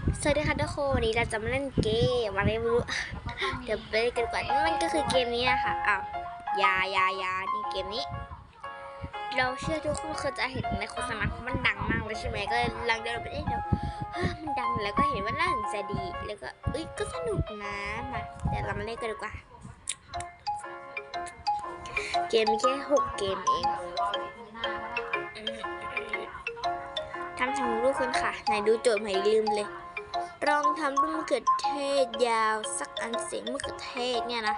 สวัสดีค่ะทุกคนวันนี้เราจะมาเล่นเกมอะไรไม่รู้เดี๋ยวไปเล่นกันก่อนมันก็คือเกมนี้นะคะอ้าวยายายานี่เกมนี้ เราเชื่อทุกคนเคยจะเห็นในโฆษณาเพราะมันดังมากเลยใช่ไหมก็เลยลังเดินไปเอ๊ะเดี๋ยวเฮ้ยมันดังแล้วก็เห็นว่าน่าสนใจดีแล้วก็เอ้ยก็สนุกนะมาเดี๋ยวเรามาเล่นกันดีกว่า เกมมีแค่หกเกมเองทำทำรูปคนค่ะไหนดูโจทย์ใหม่ลืมเลย ลองทำรูปมะเขือเทศยาวสักอันเสียงมะเขือเทศเนี่ยนะ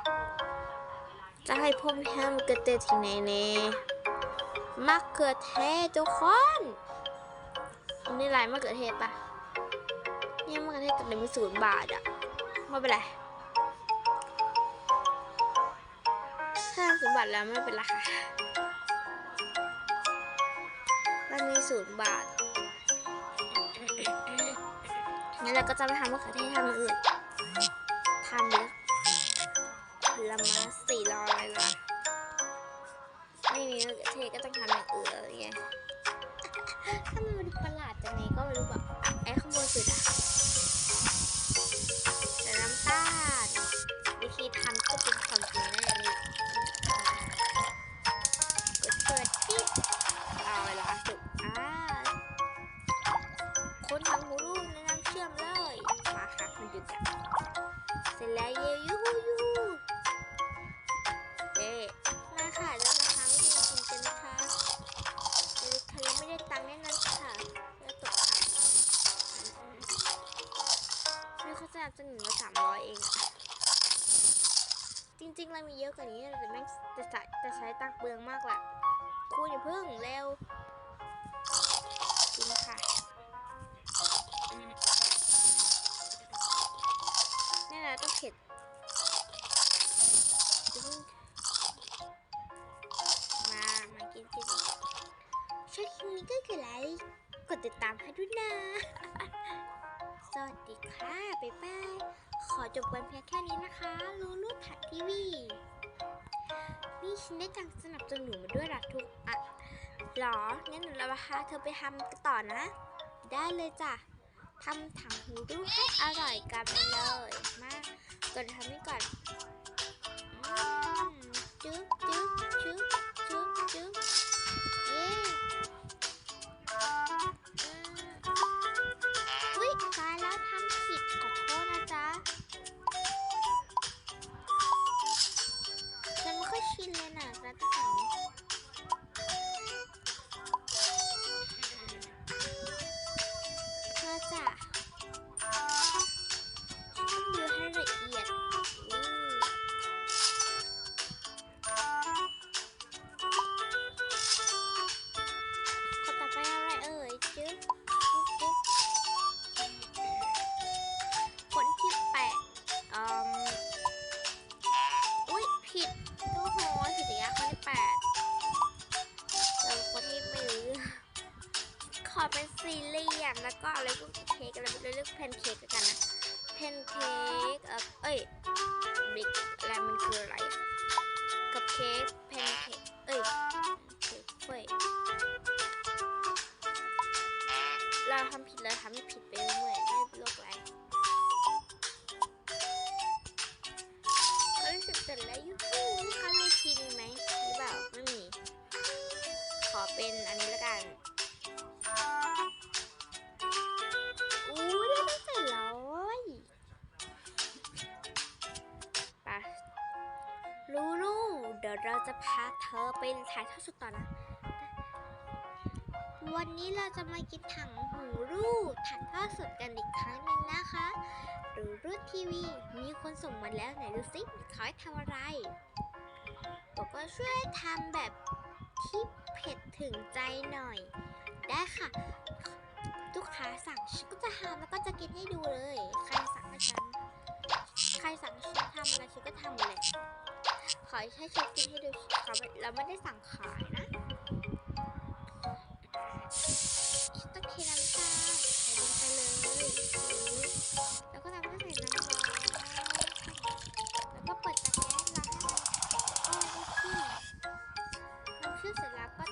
จะให้พ่อแม่มะเขือเทศที่ไหนเน่มะเขือเทศทุกคนอันนี้ลายมะเขือเทศปะเนี่ยมะเขือเทศกับเดมีศูนย์บาทอะไม่เป็นไรถ้าศูนย์บาทแล้วไม่เป็นไรค่ะมันมีศูนย์บาท งั้นเราก็จะไปทำมะเขือเทศทำอื่นทำเยอะผลไม้สี่รออยละไม่มีมะเขือเทศก็ต้องทำอย่างอื่นเลยไงถ้ามันดูประหลาดจังไงก็ไม่รู้แบบ ร็จแล้วเยยูฮูยูเอ๊มาค่ะเรามาทำวิธีกินกันนะคะเดี๋ยวเธอไม่ได้ตังค์แน่นอนค่ะแล้วตกค่ะไม่เขาจะจะหนึ่งละสามร้อยเอง จริงๆเรามีเยอะกว่านี้แต่แม่งจะใช้จะใช้ตังค์เปลืองมากแหละคุณอย่าเพิ่งเร็ว ชอบคลิปนี้ก็คือไลค์กดติดตามให้ด้วยนะ สวัสดีค่ะบ๊ายบาย ขอจบกันเพียงแค่นี้นะคะ ลูลูถัดทีวีนี่ฉันได้จังสนับสนุนมาด้วยรักทุกอะหรอ งั้นเดี๋ยวเราพาเธอไปทำต่อนะ ได้เลยจ้ะทำถังหูรูปให้อร่อยกันไปเลย มาก่อนทำนี่ก่อน อเป็นสี่เหลี่ยมแล้วก็อะไรพวกเค้กอะไรเรียกแพนเค้กกันนะเพนเค้กเอ้ยบิ๊กอะไรมันคืออะไรกับเค้ก เราจะพาเธอไปถ่ายทอดสดต่อนะ วันนี้เราจะมากินถังหูรูดถ่ายทอดสดกันอีกครั้งหนึ่งนะคะหรูรูทีวี มีคนส่งมาแล้วไหนดูสิเขาให้ทำอะไรบอกว่าช่วยทำแบบที่เผ็ดถึงใจหน่อย ได้ค่ะลูกค้าสั่งฉันก็จะทำแล้วก็จะกินให้ดูเลย ใครสั่งให้ฉันใครสั่งฉันทำอะไรฉันก็ทำหมดเลย ขอให้ฉันกินให้ดูเขาไม่เราไม่ได้สั่งขายนะฉันต้องเทน้ำตาลใส่ลงไปเลยแล้วก็ตามด้ใส่น้ำร้อนแล้วก็เปิดตาแก๊สแล้วให้มันอ้อขึ้นน้ำชื่อเสร็จแล้วก็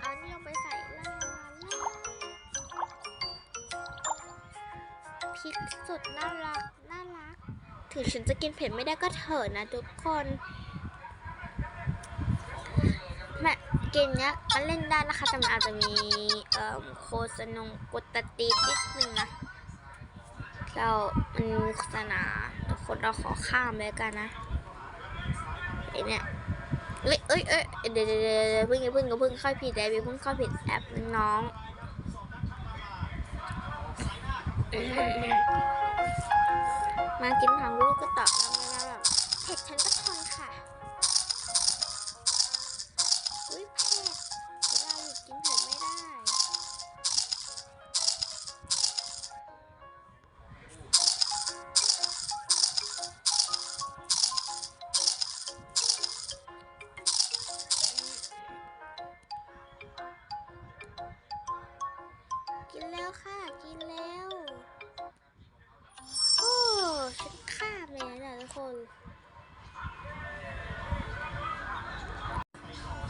เอานี่ลงไปใส่ล่าล่างล่าพริกสุดน่ารัก ถึงฉันจะกินเผ็ดไม่ได้ก็เถอะนะทุกคนแม่เกมเนี้ยมันเล่นได้นะคะแต่มันอาจจะมีเอ่อโฆษณงกดตดตีนิดนึงนะเรามันมีโฆษณาทุกคนเราขอข้ามเลยกันนะไอเนี่ยเอ้ยเอ้ยเอ้ยเดี๋ยวเดี๋ยวเดี๋ยวเพิ่งเพิ่งเพิ่งเข้าผิดแอปเพิ่งเข้าผิดแอปน้อง มากินทางลูกก็ตอบแล้วนะแบบเผ็ดฉันก็ทนค่ะ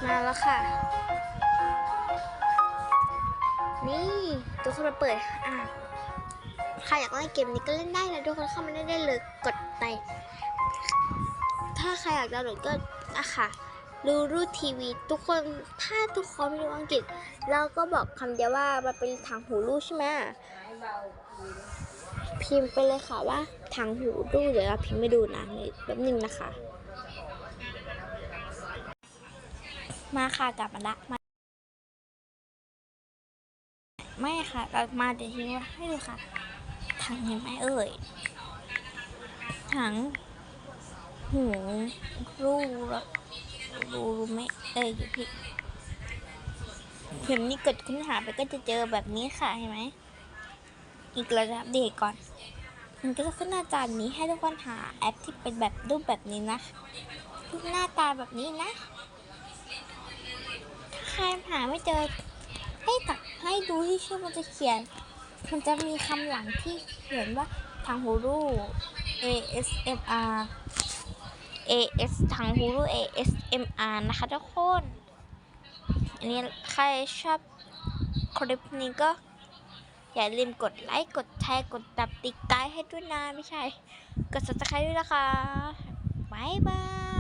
มาแล้วค่ะ นี่ทุกคนมาเปิดอะใครอยากเล่นเกมนี้ก็เล่นได้นะทุกคนเข้ามาได้เลยกดไป ถ้าใครอยากดาวน์โหลดก็อะค่ะดูรูทีวีทุกคนถ้าทุกคนไม่รู้อังกฤษ เราก็บอกคำเดียวว่ามันเป็นทางหูรูใช่ไหมพิมพ์ไปเลยค่ะว่าทางหูรูเดี๋ยวเราพิมพ์ไม่ดูนะแป๊บนึงนะคะ มาค่ะกลับมาละมาไม่ค่ะเรามาเดี๋ยวทิ้งไว้ให้ดูค่ะทางเห็นไหมเอ่ยทางหูรูดรูรูไหมเอ้ยอยู่พี่เพิมนี่กดค้นหาไปก็จะเจอแบบนี้ค่ะเห็นไหม อีกระดับเดตก่อน มันก็จะขึ้นหน้าจานนี้ให้ทุกคนหาแอปที่เป็นแบบรูปแบบนี้นะรูปหน้าตาแบบนี้นะ รหาไม่เจอ ให้ตักให้ดูที่ชื่อมันจะเขียน มันจะมีคำหลังที่เขียนว่าทางหูรู ASMR AS ทางหูรู ASMR นะคะทุกคนอันนี้ใครชอบคลิปนี้ก็อย่าลืมกดไลค์กดแชร์กดตับติ๊กไกให้ด้วยนะไม่ใช่ กด subscribe ด้วยนะคะบายบาย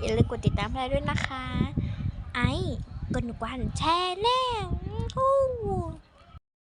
อย่าลืมกดติดตามเราด้วยนะคะ ไอ้กดกวันแชร์แน่